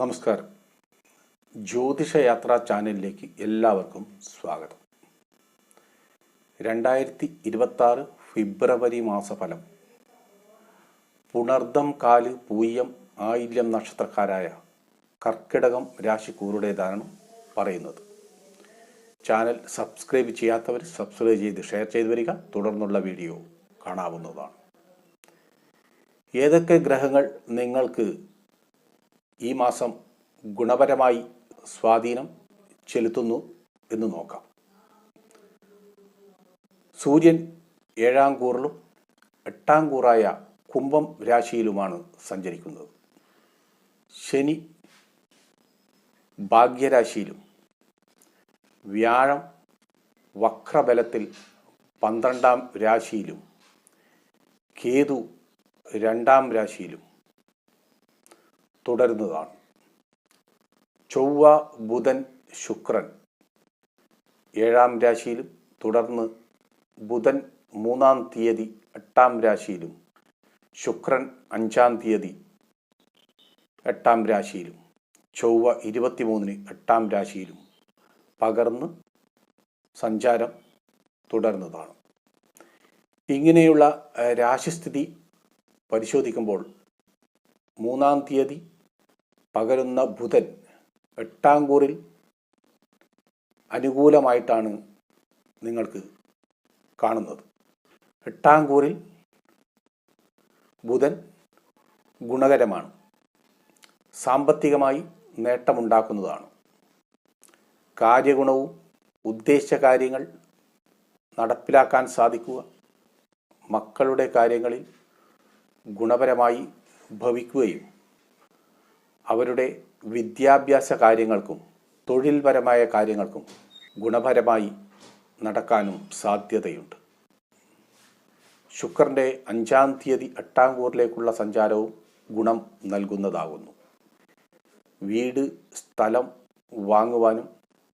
നമസ്കാരം. ജ്യോതിഷയാത്രാ ചാനലിലേക്ക് എല്ലാവർക്കും സ്വാഗതം. രണ്ടായിരത്തി ഇരുപത്തി ഫെബ്രുവരി മാസഫലം. പുണർദം കാൽ പൂയം ആയില്യം നക്ഷത്രക്കാരായ കർക്കിടകം രാശിക്കൂറുടേതാണ് പറയുന്നത്. ചാനൽ സബ്സ്ക്രൈബ് ചെയ്യാത്തവർ സബ്സ്ക്രൈബ് ചെയ്ത് ഷെയർ ചെയ്തു വരിക. തുടർന്നുള്ള വീഡിയോ കാണാവുന്നതാണ്. ഏതൊക്കെ ഗ്രഹങ്ങൾ നിങ്ങൾക്ക് ഈ മാസം ഗുണപരമായി സ്വാധീനം ചെലുത്തുന്നു എന്ന് നോക്കാം. സൂര്യൻ ഏഴാം കൂറിലും എട്ടാം കൂറായ കുംഭം രാശിയിലുമാണ് സഞ്ചരിക്കുന്നത്. ശനി ഭാഗ്യരാശിയിലും വ്യാഴം വക്രബലത്തിൽ പന്ത്രണ്ടാം രാശിയിലും കേതു രണ്ടാം രാശിയിലും തുടരുന്നതാണ്. ചൊവ്വ ബുധൻ ശുക്രൻ ഏഴാം രാശിയിലും തുടർന്ന് ബുധൻ മൂന്നാം തീയതി എട്ടാം രാശിയിലും ശുക്രൻ അഞ്ചാം തീയതി എട്ടാം രാശിയിലും ചൊവ്വ ഇരുപത്തിമൂന്നിന് എട്ടാം രാശിയിലും പകർന്ന് സഞ്ചാരം തുടരുന്നതാണ്. ഇങ്ങനെയുള്ള രാശിസ്ഥിതി പരിശോധിക്കുമ്പോൾ മൂന്നാം തീയതി പകരുന്ന ബുധൻ എട്ടാംകൂറിൽ അനുകൂലമായിട്ടാണ് നിങ്ങൾക്ക് കാണുന്നത്. എട്ടാംകൂറിൽ ബുധൻ ഗുണകരമാണ്. സാമ്പത്തികമായി നേട്ടമുണ്ടാക്കുന്നതാണ്. കാര്യഗുണവും ഉദ്ദേശ കാര്യങ്ങൾ നടപ്പിലാക്കാൻ സാധിക്കുക മക്കളുടെ കാര്യങ്ങളിൽ ഗുണപരമായി ഭവിക്കുകയും അവരുടെ വിദ്യാഭ്യാസ കാര്യങ്ങൾക്കും തൊഴിൽപരമായ കാര്യങ്ങൾക്കും ഗുണപരമായി നടക്കാനും സാധ്യതയുണ്ട്. ശുക്രന്റെ അഞ്ചാം തീയതി എട്ടാം കൂറിലേക്കുള്ള സഞ്ചാരവും ഗുണം നൽകുന്നതാകുന്നു വീട് സ്ഥലം വാങ്ങുവാനും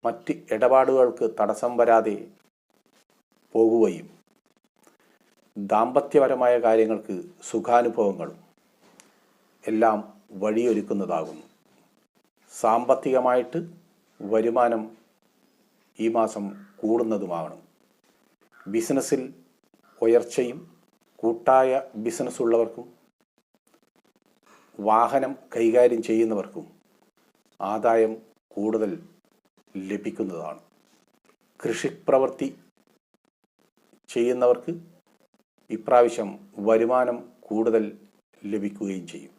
മറ്റ് ഇടപാടുകൾക്ക് തടസ്സം വരാതെ പോകുകയും ദാമ്പത്യപരമായ കാര്യങ്ങൾക്ക് സുഖാനുഭവങ്ങളും എല്ലാം വഴിയൊരുക്കുന്നതാകുന്നു. സാമ്പത്തികമായിട്ട് വരുമാനം ഈ മാസം കൂടുന്നതുമാകണം. ബിസിനസ്സിൽ ഉയർച്ചയും കൂട്ടായ ബിസിനസ് ഉള്ളവർക്കും വാഹനം കൈകാര്യം ചെയ്യുന്നവർക്കും ആദായം കൂടുതൽ ലഭിക്കുന്നതാണ്. കൃഷിപ്രവൃത്തി ചെയ്യുന്നവർക്ക് ഇപ്രാവശ്യം വരുമാനം കൂടുതൽ ലഭിക്കുകയും ചെയ്യും.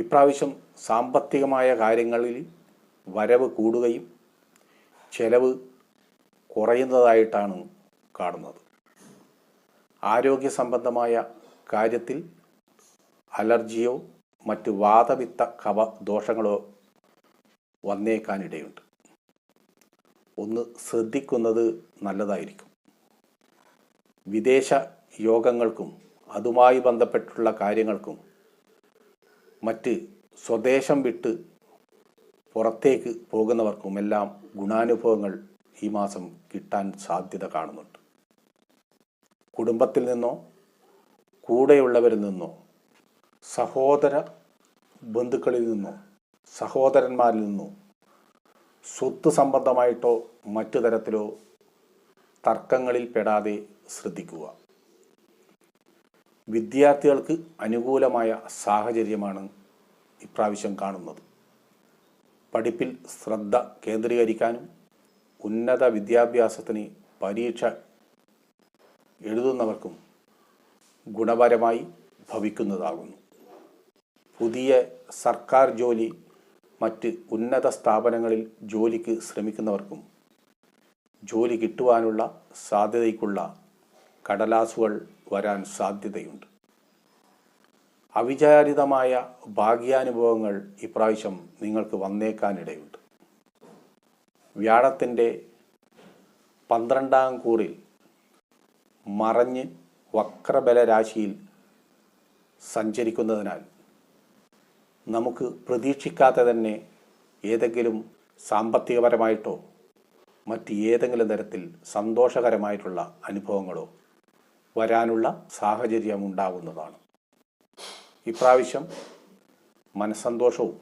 ഇപ്രാവശ്യം സാമ്പത്തികമായ കാര്യങ്ങളിൽ വരവ് കൂടുകയും ചെലവ് കുറയുന്നതായിട്ടാണ് കാണുന്നത്. ആരോഗ്യ സംബന്ധമായ കാര്യത്തിൽ അലർജിയോ മറ്റ് വാതപിത്ത കവ ദോഷങ്ങളോ വന്നേക്കാനിടയുണ്ട്. ഒന്ന് ശ്രദ്ധിക്കുന്നത് നല്ലതായിരിക്കും. വിദേശ യോഗങ്ങൾക്കും അതുമായി ബന്ധപ്പെട്ടുള്ള കാര്യങ്ങൾക്കും മറ്റ് സ്വദേശം വിട്ട് പുറത്തേക്ക് പോകുന്നവർക്കുമെല്ലാം ഗുണാനുഭവങ്ങൾ ഈ മാസം കിട്ടാൻ സാധ്യത കാണുന്നുണ്ട്. കുടുംബത്തിൽ നിന്നോ കൂടെയുള്ളവരിൽ നിന്നോ സഹോദര ബന്ധുക്കളിൽ നിന്നോ സഹോദരന്മാരിൽ നിന്നോ സ്വത്ത് സംബന്ധമായിട്ടോ മറ്റു തരത്തിലോ തർക്കങ്ങളിൽ പെടാതെ ശ്രദ്ധിക്കുക. വിദ്യാർത്ഥികൾക്ക് അനുകൂലമായ സാഹചര്യമാണ് ഇപ്രാവശ്യം കാണുന്നത്. പഠിപ്പിൽ ശ്രദ്ധ കേന്ദ്രീകരിക്കാനും ഉന്നത വിദ്യാഭ്യാസത്തിന് പരീക്ഷ എഴുതുന്നവർക്കും ഗുണപരമായി ഭവിക്കുന്നതാകുന്നു. പുതിയ സർക്കാർ ജോലി മറ്റ് ഉന്നത സ്ഥാപനങ്ങളിൽ ജോലിക്ക് ശ്രമിക്കുന്നവർക്കും ജോലി കിട്ടുവാനുള്ള സാധ്യതയ്ക്കുള്ള കടലാസുകൾ വരാൻ സാധ്യതയുണ്ട്. അവിചാരിതമായ ഭാഗ്യാനുഭവങ്ങൾ ഇപ്രാവശ്യം നിങ്ങൾക്ക് വന്നേക്കാനിടയുണ്ട്. വ്യാഴത്തിന്റെ പന്ത്രണ്ടാം കൂറിൽ മറഞ്ഞ് വക്രബല രാശിയിൽ സഞ്ചരിക്കുന്നതിനാൽ നമുക്ക് പ്രതീക്ഷിക്കാതെ തന്നെ ഏതെങ്കിലും സാമ്പത്തികപരമായിട്ടോ മറ്റ് ഏതെങ്കിലും തരത്തിൽ സന്തോഷകരമായിട്ടുള്ള അനുഭവങ്ങളോ വരാനുള്ള സാഹചര്യം ഉണ്ടാകുന്നതാണ് ഇപ്രാവശ്യം മനസ്സന്തോഷവും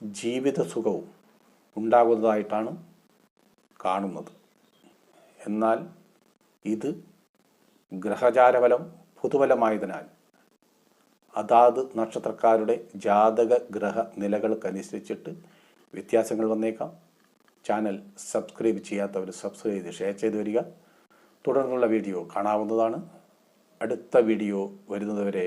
ജീവിത സുഖവും ഉണ്ടാകുന്നതായിട്ടാണ് കാണുന്നത്. എന്നാൽ ഇത് ഗ്രഹചാരഫലം പുതുബലമായതിനാൽ അതാത് നക്ഷത്രക്കാരുടെ ജാതക ഗ്രഹ നിലകൾക്കനുസരിച്ചിട്ട് വ്യത്യാസങ്ങൾ വന്നേക്കാം. ചാനൽ സബ്സ്ക്രൈബ് ചെയ്യാത്തവർ സബ്സ്ക്രൈബ് ചെയ്ത് ഷെയർ ചെയ്ത് വരിക. തുടർന്നുള്ള വീഡിയോ കാണാവുന്നതാണ്. അടുത്ത വീഡിയോ വരുന്നതുവരെ